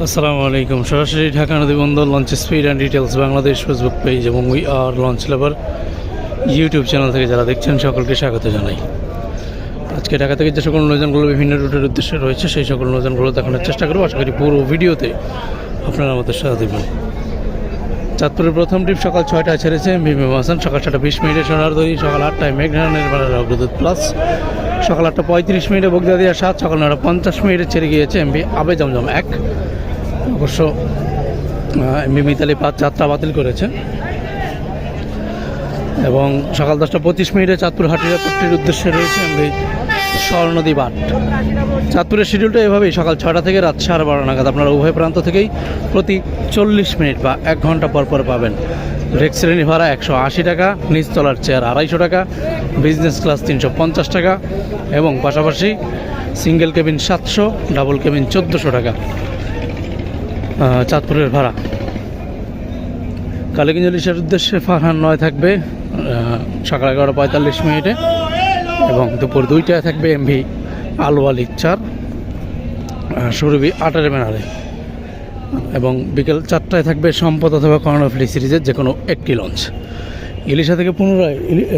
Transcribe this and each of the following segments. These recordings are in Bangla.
আসসালামু আলাইকুম। সরাসরি ঢাকা নদী বন্দর launch speed and details Bangladesh Facebook page এবং we are launch labour YouTube channel থেকে যারা দেখছেন, সকলকে স্বাগত জানাই। আজকে ঢাকা থেকে যে সকল নৌযানগুলো বিভিন্ন রুটের উদ্দেশ্যে রয়েছে, সেই সকল নৌযানগুলো দেখানোর চেষ্টা করব। আশা করি পুরো ভিডিওতে আপনারা আমাদের সাথে দেবেন চাঁদপুরের প্রথম ট্রিপ সকাল ছয়টায় ছেড়েছে ভীমে হাসান। সকাল ছটা বিশ মিনিটে সোনার দই, সকাল আটটায় মেঘনানের বেড়ার অগ্রদূত প্লাস সকাল আটটা পঁয়ত্রিশ মিনিটে বগদাদিয়া সাত, সকাল নটা পঞ্চাশ মিনিটে ছেড়ে গিয়েছে এমবি আবে জমজম এক। অবশ্য এমবি মিতালি পাঁচ যাত্রা বাতিল করেছে। এবং সকাল দশটা পঁচিশ মিনিটে চাঁদপুর হাটিরাপট্টির উদ্দেশ্যে রয়েছে এমবি স্বর্ণদী বাট চাঁদপুরের শিডিউলটা এভাবেই সকাল ছটা থেকে রাত সাড়ে বারো নাগাদ। আপনারা উভয় প্রান্ত থেকেই প্রতি চল্লিশ মিনিট বা এক ঘণ্টা পর পর পাবেন। ব্রেক শ্রেণি ভাড়া একশো আশি টাকা নিচতলার চেয়ার আড়াইশো টাকা বিজনেস ক্লাস তিনশো পঞ্চাশ টাকা এবং পাশাপাশি সিঙ্গেল কেবিন সাতশো ডাবল কেবিন চোদ্দোশো টাকা। চাঁদপুরের ভাড়া। কালীগঞ্জ ইলিশের উদ্দেশ্যে ফারহান নয় থাকবে সকাল এগারোটা পঁয়তাল্লিশ মিনিটে এবং দুপুর দুইটায় থাকবে এমভি আলু আলি চার আহ, সুরভি আটারে বেনারে এবং বিকেল চারটায় থাকবে সম্পদ অথবা কর্ণফ্লি সিরিজের যে কোনো একটি লঞ্চ ইলিশা থেকে পুনরায়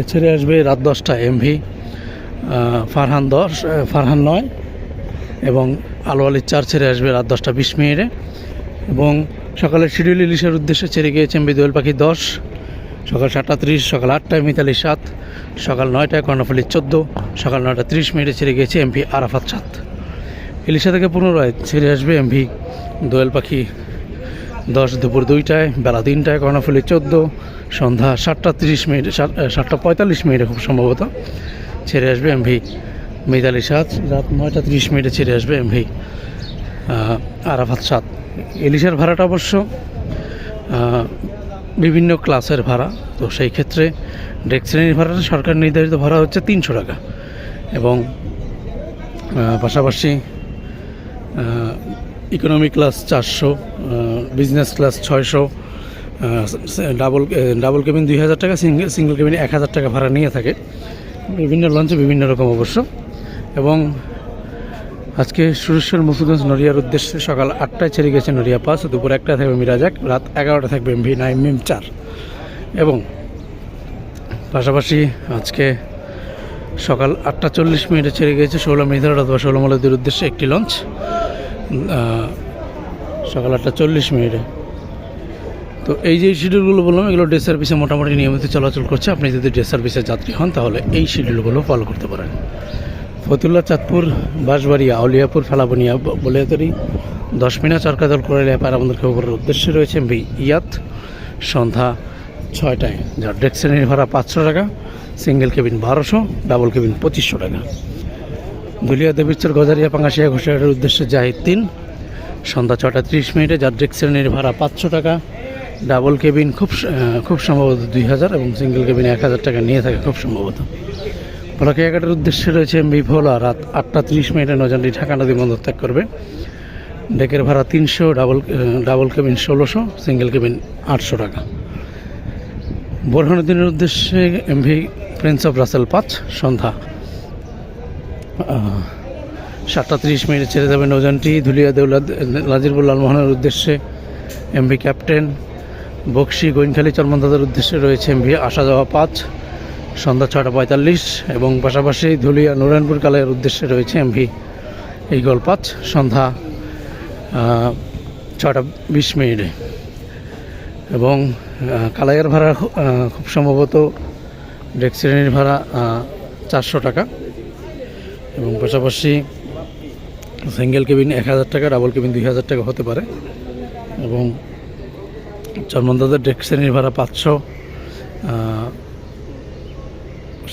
ছেড়ে আসবে রাত দশটায় এমভি ফারহান দশ ফারহান নয় এবং আলু আলির চার ছেড়ে আসবে রাত দশটা বিশ মিনিটে। এবং সকালের শিডিউল ইলিশের উদ্দেশ্যে ছেড়ে গিয়েছে এমবি দোয়েল পাখি দশ, সকাল সাতটা ত্রিশ, সকাল আটটায় মিতালি সাত, সকাল নয়টায় কর্ণফুলি চোদ্দ, সকাল নয়টা ত্রিশ মিনিটে ছেড়ে গিয়েছে এমপি আরাফাত সাত। ইলিশা থেকে পুনরায় ছেড়ে আসবে এমভি দোয়েল পাখি দশ দুপুর দুইটায়, বেলা তিনটায় কর্ণফুলি চোদ্দ, সন্ধ্যা সাতটা তিরিশ মিনিট, সাত- সাতটা পঁয়তাল্লিশ মিনিটে খুব সম্ভবত ছেড়ে আসবে এমভি। মিতালি সাত, রাত নয়টা তিরিশ মিনিটে ছেড়ে আসবে এমভি। আরাফাত সাত ইলিশের ভাড়াটা অবশ্য বিভিন্ন ক্লাসের ভাড়া। তো সেই ক্ষেত্রে ডেক শ্রেণির ভাড়াটা সরকার নির্ধারিত ভাড়া হচ্ছে তিনশো টাকা। এবং পাশাপাশি ইকোনমি ক্লাস চারশো বিজনেস ক্লাস ছয়শো ডাবল ডাবল কেবিন দুই হাজার টাকা সিঙ্গেল সিঙ্গেল কেবিন এক হাজার টাকা ভাড়া নিয়ে থাকে। বিভিন্ন লঞ্চে বিভিন্ন রকম অবশ্য। এবং আজকে সুরেশ্বর মুসুগঞ্জ নড়িয়ার উদ্দেশ্যে সকাল আটটায় ছেড়ে গেছে নড়িয়া পাস। দুপুর একটা থাকবে মিরাজাক, রাত এগারোটা থাকবে ভি নাইন মিম চার। এবং পাশাপাশি আজকে সকাল আটটা চল্লিশ মিনিটে ছেড়ে গিয়েছে ষোলো মিনিটের অথবা ষোলো মলদের উদ্দেশ্যে একটি লঞ্চ। সকাল আটটা চল্লিশ মিনিটে। তো এই যে শিডিউলগুলো বললাম, এগুলো ডে সার্ভিসে মোটামুটি নিয়মিত চলাচল করছে। আপনি যদি ডে সার্ভিসের যাত্রী হন, তাহলে এই শিডিউলগুলো ফলো করতে পারেন। ফতুল্লা চাঁদপুর, বাঁশবাড়িয়া, আউলিয়াপুর, ফেলাবনিয়া বলিয়াতরি দশ মিনা চরকাদল করে পায়রা বন্দর খবরের উদ্দেশ্যে রয়েছে ইয়াত। সন্ধ্যা ছয়টায়। যার ডেক শ্রেণির ভাড়া পাঁচশো টাকা সিঙ্গেল কেবিন বারোশো ডাবল কেবিন পঁচিশশো টাকা। দুলিয়া দেবীচর গজারিয়া পাঙ্গাশিয়া ঘোষাটের উদ্দেশ্যে জাহিদ তিন। সন্ধ্যা ছটা ত্রিশ মিনিটে যার ডেক শ্রেণির ভাড়া পাঁচশো টাকা ডাবল কেবিন খুব খুব সম্ভবত দুই হাজার এবং সিঙ্গেল কেবিন এক হাজার টাকা নিয়ে থাকে খুব সম্ভবত। ভোলাকিয়াঘাটের উদ্দেশ্যে রয়েছে এমবি ভোলা রাত আটটা তিরিশ মিনিটে নৌযানটি ঢাকা নদী বন্দর ত্যাগ করবে। ডেকের ভাড়া তিনশো, ডাবল ডাবল কেবিন ষোলোশো, সিঙ্গেল কেবিন আটশো টাকা। বোরহানুদ্দিনের উদ্দেশ্যে এমভি প্রিন্স অফ রাসেল পাঁচ, সন্ধ্যা সাতটা তিরিশ মিনিটে ছেড়ে যাবে নৌযানটি। ধুলিয়া দেউলা লাজিরবুল লালমোহনের উদ্দেশ্যে এমভি ক্যাপ্টেন, বক্সি, গোয়েনখালী চরমন্দাদের উদ্দেশ্যে রয়েছে এমভি আসা যাওয়া পাঁচ সন্ধ্যা ছটা পঁয়তাল্লিশ এবং পাশাপাশি ধুলিয়া নারায়ণপুর কালের উদ্দেশ্যে রয়েছে এমভি। এই পাঁচ সন্ধ্যা ছটা বিশ মিনিটে। এবং কালাইয়ের ভাড়া খুব সম্ভবত ডেক শ্রেণির ভাড়া চারশো টাকা। এবং পাশাপাশি সিঙ্গেল কেবিন এক হাজার টাকা, ডাবল কেবিন দুই হাজার টাকা হতে পারে। এবং চরমন্দাদের শ্রেণির ভাড়া পাঁচশো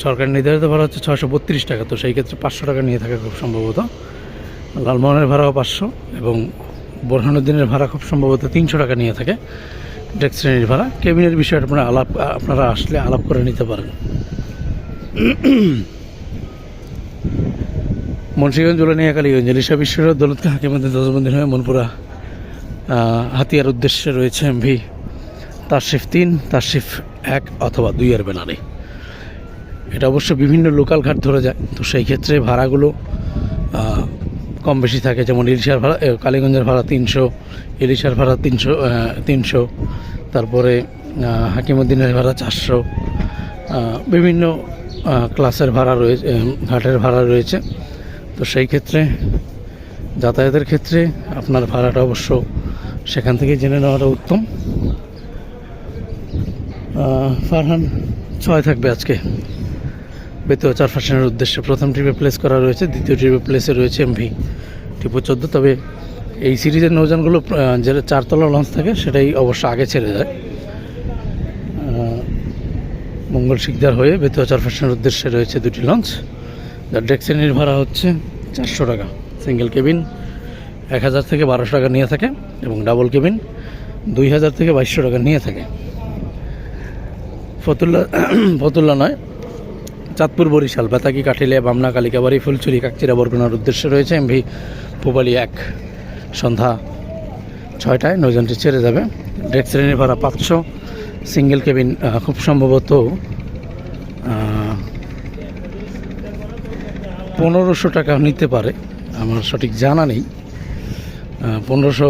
সরকার নির্ধারিত ভাড়া হচ্ছে ছশো বত্রিশ টাকা, তো সেই ক্ষেত্রে পাঁচশো টাকা নিয়ে থাকে খুব সম্ভবত। লালমোহনের ভাড়াও পাঁচশো এবং বোরহানুদ্দিনের ভাড়া খুব সম্ভবত তিনশো টাকা নিয়ে থাকে ডেক শ্রেণির ভাড়া। কেবিনের বিষয়ে আপনারা আলাপ, আপনারা আসলে আলাপ করে নিতে পারেন। মুন্সিগঞ্জ জুলানিয়া কালীগঞ্জ, এলিশা বিশ্বের দৌলতকে হাকিমন্দির দশবন্দির হয়ে মনপুরা হাতিয়ার উদ্দেশ্যে রয়েছে এমভি তারশিফ তিন তারশিফ এক অথবা দুইয়ের বেনারে। এটা অবশ্য বিভিন্ন লোকাল ঘাট ধরে যায়। তো সেই ক্ষেত্রে ভাড়াগুলো কম বেশি থাকে। যেমন ইলিশার ভাড়া কালীগঞ্জের ভাড়া তিনশো, ইলিশার ভাড়া তিনশো তিনশো, তারপরে হাকিমুদ্দিনের ভাড়া চারশো বিভিন্ন ক্লাসের ভাড়া রয়েছে ঘাটের ভাড়া রয়েছে। তো সেই ক্ষেত্রে, যাতায়াতের ক্ষেত্রে আপনার ভাড়াটা অবশ্য সেখান থেকে জেনে নেওয়াটা উত্তম। ফারহান, ছয় থাকবে আজকে। বেতুয়া চার ফার্সেনের উদ্দেশ্যে প্রথম ট্রিপে প্লেস করা রয়েছে দ্বিতীয় ট্রিপে প্লেসে রয়েছে এমভি টিপো চোদ্দ তবে এই সিরিজের নৌযানগুলো আহ, যেটা চারতলা লঞ্চ থাকে সেটাই অবশ্য আগে ছেড়ে যায়। মঙ্গল শিকদার হয়ে বেতুয়া চার ফার্সেনের উদ্দেশ্যে রয়েছে দুটি লঞ্চ যার ডেক শ্রেণির ভাড়া হচ্ছে চারশো টাকা। সিঙ্গেল কেবিন এক হাজার থেকে বারোশো টাকা নিয়ে থাকে এবং ডাবল কেবিন দুই হাজার থেকে বাইশশো টাকা নিয়ে থাকে। ফতুল্লা ফতুল্লা নয় চাঁদপুর বরিশাল বেতাকি কাঠিলিয়া, বামনা, কালিকাবাড়ি ফুলচুরি কাকচিরা বরগুনার উদ্দেশ্যে রয়েছে এমভি পুবালি এক। সন্ধ্যা ছয়টায় নৌযানটি ছেড়ে যাবে। ডেক শ্রেণির ভাড়া পাঁচশো। সিঙ্গেল কেবিন খুব সম্ভবত পনেরোশো টাকা নিতে পারে। আমার সঠিক জানা নেই। পনেরোশো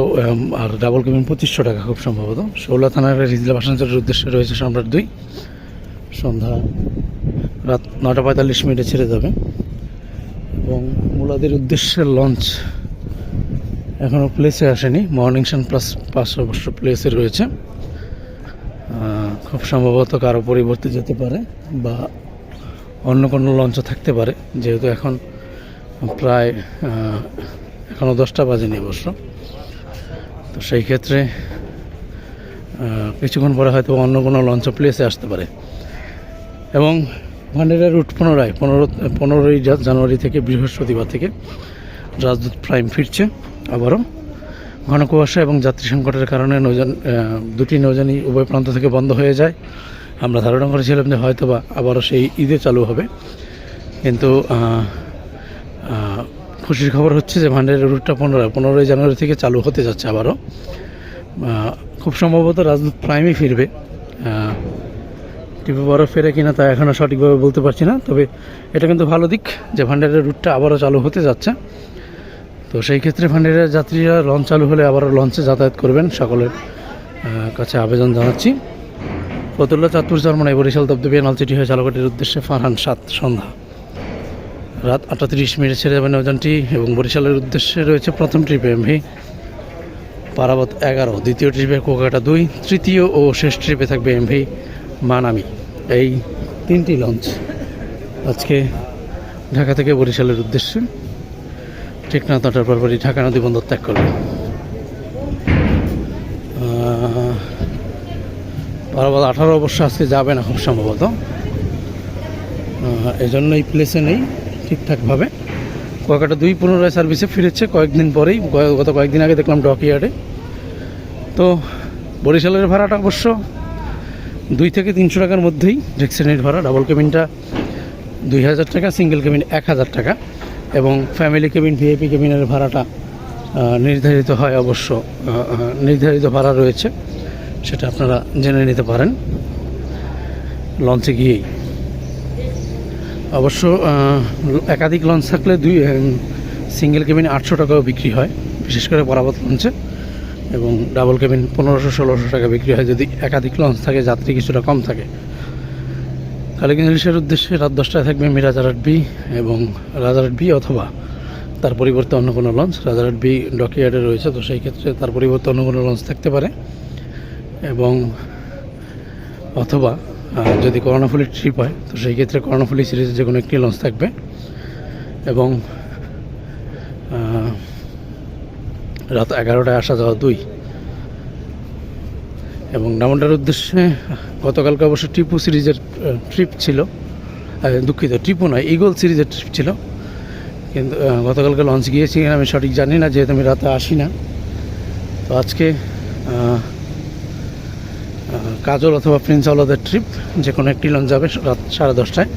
আর ডাবল কেবিন পঁচিশশো টাকা খুব সম্ভবত। শৌলা থানার রিজলা ভাষাঞ্চলের উদ্দেশ্যে রয়েছে সম্রাট দুই। সন্ধ্যা রাত নটা পঁয়তাল্লিশ মিনিটে ছেড়ে যাবে। এবং মুলাদের উদ্দেশ্যে লঞ্চ এখনও প্লেসে আসেনি। মর্নিং সান প্লাস পাঁচ অবশ্য প্লেসে রয়েছে। খুব সম্ভবত কারও পরিবর্তে যেতে পারে বা অন্য কোনো লঞ্চও থাকতে পারে। যেহেতু এখন প্রায় এখনও দশটা বাজেনি অবশ্য। তো সেই ক্ষেত্রে কিছুক্ষণ পরে হয়তো অন্য কোনো লঞ্চ প্লেসে আসতে পারে। এবং ভান্ডারের রুট পুনরায় পনেরো, পনেরোই জানুয়ারি থেকে বৃহস্পতিবার থেকে রাজদূত প্রাইম ফিরছে আবারও। ঘন কুয়াশা এবং যাত্রী সংকটের কারণে নৌযান দুটি নৌযানই উভয় প্রান্ত থেকে বন্ধ হয়ে যায়। আমরা ধারণা করেছিলাম যে হয়তো বা আবারও সেই ঈদে চালু হবে। কিন্তু খুশির খবর হচ্ছে যে ভান্ডারের রুটটা পনেরো পনেরোই জানুয়ারি থেকে চালু হতে যাচ্ছে আবারও। খুব সম্ভবত রাজদূত প্রাইমই ফিরবে। টিপে বরফ ফেরে কিনা তা এখনও সঠিকভাবে বলতে পারছি না, তবে এটা কিন্তু ভালো দিক যে ভান্ডারের রুটটা আবারও চালু হতে যাচ্ছে। তো সেই ক্ষেত্রে ভান্ডারের যাত্রীরা লঞ্চ চালু হলে আবারও লঞ্চে যাতায়াত করবেন, সকলের কাছে আবেদন জানাচ্ছি। ফতুল্লা চাঁদপুর জার্মানি বরিশাল দবদবে নলচিটি হয়ে চালকাটির উদ্দেশ্যে ফারহান সাত, সন্ধ্যা। রাত আটটা তিরিশ মিনিটে ছেড়ে যাবে নৌযানটি এবং বরিশালের উদ্দেশ্যে রয়েছে প্রথম ট্রিপে এমভি পারাবত এগারো, দ্বিতীয় ট্রিপে কোকাটা দুই, তৃতীয় ও শেষ ট্রিপে থাকবে এমভি মানামি। এই তিনটি লঞ্চ আজকে ঢাকা থেকে বরিশালের উদ্দেশ্যে। ঠিক না তটার পরপরই ঢাকা নদী বন্দর ত্যাগ করবে। আহ, পারাবত আঠারো অবশ্য আজকে যাবে না খুব সম্ভবত। এই জন্য এই প্লেসে নেই ঠিকঠাকভাবে। কয়েকটা দুই পুনরায় সার্ভিসে ফিরেছে কয়েকদিন পরেই গত কয়েকদিন আগে দেখলাম ডকইয়ার্ডে তো বরিশালের ভাড়াটা অবশ্য দুই থেকে তিনশো টাকার মধ্যেই ডেক্সেনের ভাড়া। ডাবল কেবিনটা দুই হাজার টাকা সিঙ্গেল কেবিন এক হাজার টাকা এবং ফ্যামিলি কেবিন ভিআইপি কেবিনের ভাড়াটা নির্ধারিত হয় অবশ্য নির্ধারিত ভাড়া রয়েছে, সেটা আপনারা জেনে নিতে পারেন। লঞ্চে গিয়েই। অবশ্য একাধিক লঞ্চ থাকলে দুই সিঙ্গেল কেবিন আটশো টাকাও বিক্রি হয়, বিশেষ করে পরাবত লঞ্চে এবং ডাবল কেবিন পনেরোশো, ষোলোশো টাকা বিক্রি হয়। যদি একাধিক লঞ্চ থাকে, যাত্রী কিছুটা কম থাকে। কালীগঞ্জ ইলিশের উদ্দেশ্যে রাত দশটায় থাকবে মিরাজারাট বি এবং রাজারহাট বি অথবা তার পরিবর্তে অন্য কোনো লঞ্চ রাজারহাট বি ডকইয়ার্ডে রয়েছে, তো সেই ক্ষেত্রে তার পরিবর্তে অন্য কোনো লঞ্চ থাকতে পারে। এবং অথবা যদি করোনাফুলি ট্রিপ হয়, তো সেই ক্ষেত্রে করোনাফুলি সিরিজে যে কোনো একটি লঞ্চ থাকবে। এবং রাত এগারোটায় আসা যাওয়া দুই। এবং ডামন্ডার উদ্দেশ্যে গতকালকে অবশ্য টিপু সিরিজের ট্রিপ ছিল। দুঃখিত, টিপু নয়, ইগল সিরিজের ট্রিপ ছিল। কিন্তু গতকালকে লঞ্চ গিয়েছি আমি সঠিক জানি না, যেহেতু আমি রাতে আসি না। তো আজকে কাজল অথবা প্রিন্স ট্রিপ যে কোনো একটি লঞ্চ যাবে রাত সাড়ে দশটায়।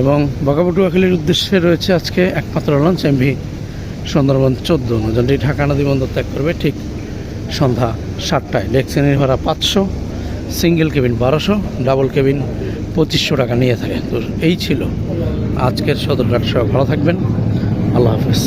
এবং বকাবটুয়াখালীর উদ্দেশ্যে রয়েছে আজকে একমাত্র লঞ্চ এমভি সুন্দরবন চোদ্দ নজনটি ঢাকা নদী বন্দর ত্যাগ করবে ঠিক সন্ধ্যা সাতটায়। লেগ শ্রেণির ভাড়া পাঁচশো, সিঙ্গেল কেবিন বারোশো, ডাবল কেবিন পঁচিশশো টাকা নিয়ে থাকে তো এই ছিল আজকের সদরঘাট সহ। ভালো থাকবেন। আল্লাহ হাফেজ।